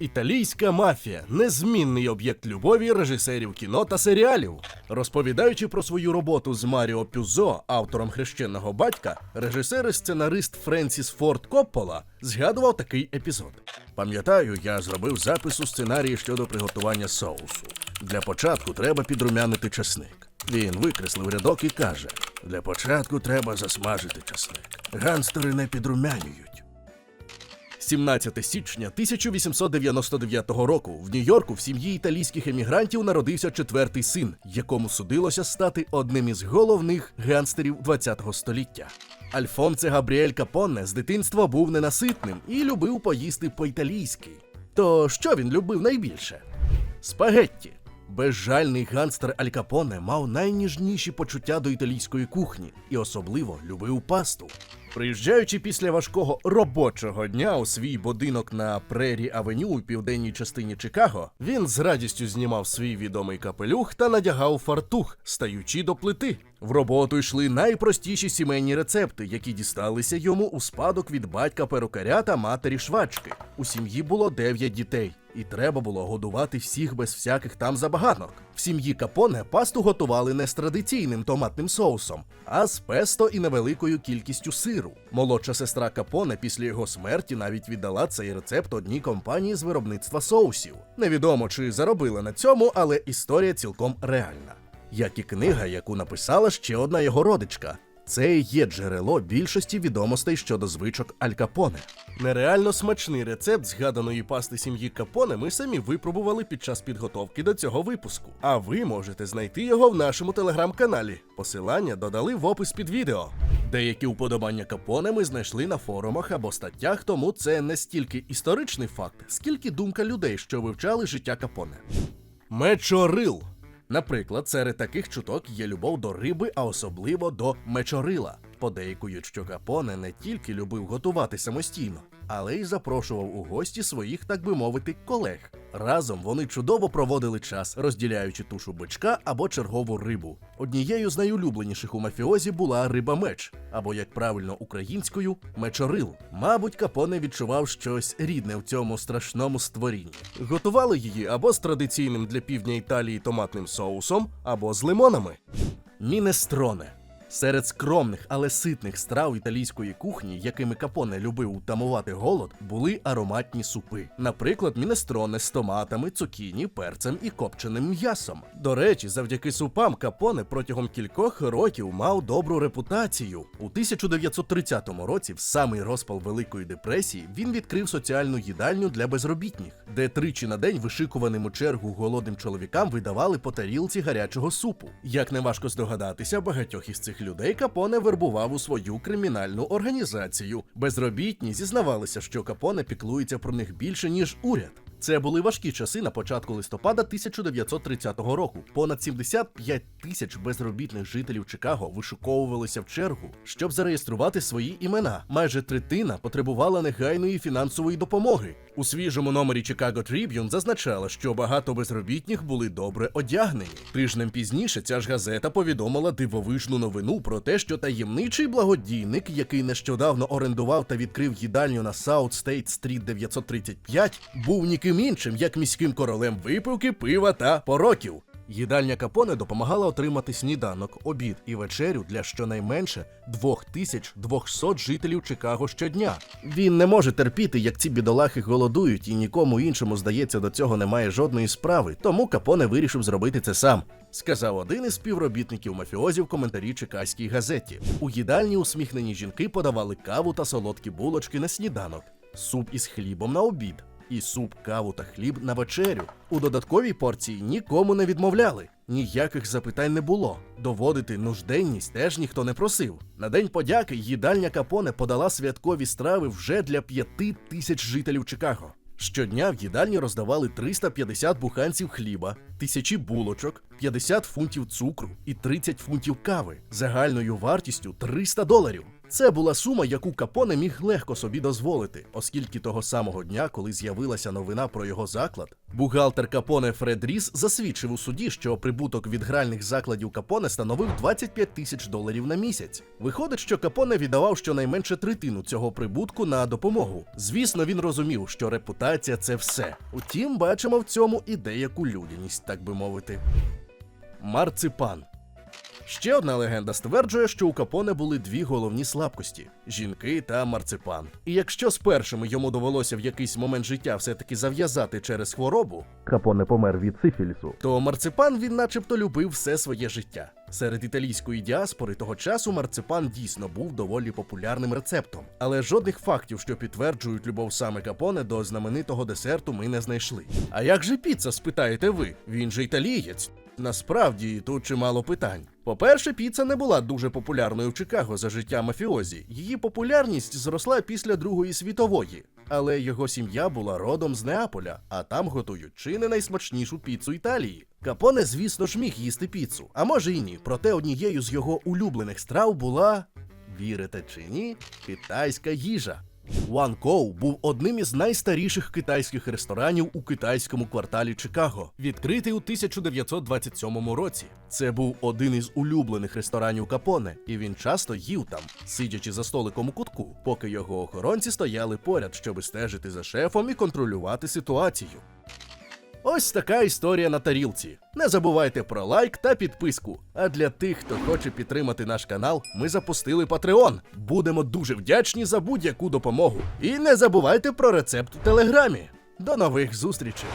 Італійська мафія незмінний об'єкт любові режисерів кіно та серіалів. Розповідаючи про свою роботу з Маріо Пюзо, автором хрещеного батька, режисер і сценарист Френсіс Форд Коппола згадував такий епізод. Пам'ятаю, я зробив запис у сценарії щодо приготування соусу. Для початку треба підрумянити чесник. Він викреслив рядок і каже: для початку треба засмажити чесник. Ганстери не підрумянюють. 17 січня 1899 року в Нью-Йорку в сім'ї італійських емігрантів народився четвертий син, якому судилося стати одним із головних гангстерів ХХ століття. Альфонце Габріель Капонне з дитинства був ненаситним і любив поїсти по-італійськи. То що він любив найбільше? Спагетті. Безжальний ганстер Аль Капоне мав найніжніші почуття до італійської кухні і особливо любив пасту. Приїжджаючи після важкого робочого дня у свій будинок на Прері Авеню у південній частині Чикаго, він з радістю знімав свій відомий капелюх та надягав фартух, стаючи до плити. В роботу йшли найпростіші сімейні рецепти, які дісталися йому у спадок від батька перукаря та матері швачки. У сім'ї було дев'ять дітей, і треба було годувати всіх без всяких там забаганок. В сім'ї Капоне пасту готували не з традиційним томатним соусом, а з песто і невеликою кількістю сиру. Молодша сестра Капоне після його смерті навіть віддала цей рецепт одній компанії з виробництва соусів. Невідомо чи заробила на цьому, але історія цілком реальна. Як і книга, яку написала ще одна його родичка. Це і є джерело більшості відомостей щодо звичок Аль Капоне. Нереально смачний рецепт згаданої пасти сім'ї Капоне ми самі випробували під час підготовки до цього випуску. А ви можете знайти його в нашому телеграм-каналі. Посилання додали в опис під відео. Деякі уподобання Капоне ми знайшли на форумах або статтях, тому це не стільки історичний факт, скільки думка людей, що вивчали життя Капоне. Мечорил. Наприклад, серед таких чуток є любов до риби, а особливо до мечорила. Подейкують, що Капоне не тільки любив готувати самостійно, але й запрошував у гості своїх, так би мовити, колег. Разом вони чудово проводили час, розділяючи тушу бичка або чергову рибу. Однією з найулюбленіших у мафіозі була риба меч, або як правильно українською мечорил. Мабуть, Капоне відчував щось рідне в цьому страшному створінні. Готували її або з традиційним для півдня Італії томатним соусом, або з лимонами. Мінестроне. Серед скромних, але ситних страв італійської кухні, якими Капоне любив утамувати голод, були ароматні супи. Наприклад, мінестроне з томатами, цукіні, перцем і копченим м'ясом. До речі, завдяки супам Капоне протягом кількох років мав добру репутацію. У 1930 році, в самий розпал Великої депресії, він відкрив соціальну їдальню для безробітних, де тричі на день вишикуваним у чергу голодним чоловікам видавали по тарілці гарячого супу. Як не важко здогадатися, багатьох із цих людей Капоне вербував у свою кримінальну організацію. Безробітні зізнавалися, що Капоне піклується про них більше ніж уряд. Це були важкі часи на початку листопада 1930 року. Понад 75 тисяч безробітних жителів Чикаго вишуковувалися в чергу, щоб зареєструвати свої імена. Майже третина потребувала негайної фінансової допомоги. У свіжому номері Chicago Tribune зазначала, що багато безробітних були добре одягнені. Тижнем пізніше ця ж газета повідомила дивовижну новину про те, що таємничий благодійник, який нещодавно орендував та відкрив їдальню на South State Street 935, був ніким іншим, як міським королем випивки, пива та пороків. Їдальня Капоне допомагала отримати сніданок, обід і вечерю для щонайменше 2200 жителів Чикаго щодня. Він не може терпіти, як ці бідолахи голодують, і нікому іншому, здається, до цього немає жодної справи. Тому Капоне вирішив зробити це сам. Сказав один із співробітників мафіозів в коментарі Чикаській газеті. У їдальні усміхнені жінки подавали каву та солодкі булочки на сніданок, суп із хлібом на обід і суп, каву та хліб на вечерю. У додатковій порції нікому не відмовляли. Ніяких запитань не було. Доводити нужденність теж ніхто не просив. На день подяки їдальня Капоне подала святкові страви вже для п'яти тисяч жителів Чикаго. Щодня в їдальні роздавали 350 буханців хліба, тисячі булочок, 50 фунтів цукру і 30 фунтів кави загальною вартістю 300 доларів. Це була сума, яку Капоне міг легко собі дозволити, оскільки того самого дня, коли з'явилася новина про його заклад, бухгалтер Капоне Фред Ріс засвідчив у суді, що прибуток від гральних закладів Капоне становив 25 тисяч доларів на місяць. Виходить, що Капоне віддавав щонайменше третину цього прибутку на допомогу. Звісно, він розумів, що репутація це все. Утім, бачимо в цьому і деяку людяність, так би мовити. Марципан. Ще одна легенда стверджує, що у Капоне були дві головні слабкості жінки та марципан. І якщо з першими йому довелося в якийсь момент життя все-таки зав'язати через хворобу, Капоне помер від сифілісу, то марципан він начебто любив все своє життя. Серед італійської діаспори того часу марципан дійсно був доволі популярним рецептом, але жодних фактів, що підтверджують любов саме Капоне до знаменитого десерту, ми не знайшли. А як же піца, спитаєте ви? Він же італієць. Насправді тут чимало питань. По-перше, піца не була дуже популярною в Чикаго за життя мафіозі. Її популярність зросла після Другої світової. Але його сім'я була родом з Неаполя, а там готують чи не найсмачнішу піцу Італії. Капоне, звісно ж, міг їсти піцу, а може і ні. Проте однією з його улюблених страв була вірите чи ні, китайська їжа. Коу був одним із найстаріших китайських ресторанів у китайському кварталі Чикаго, відкритий у 1927 році. Це був один із улюблених ресторанів Капоне, і він часто їв там, сидячи за столиком у кутку, поки його охоронці стояли поряд, щоб стежити за шефом і контролювати ситуацію. Ось така історія на тарілці. Не забувайте про лайк та підписку. А для тих, хто хоче підтримати наш канал, ми запустили Patreon. Будемо дуже вдячні за будь-яку допомогу. І не забувайте про рецепт у телеграмі. До нових зустрічей!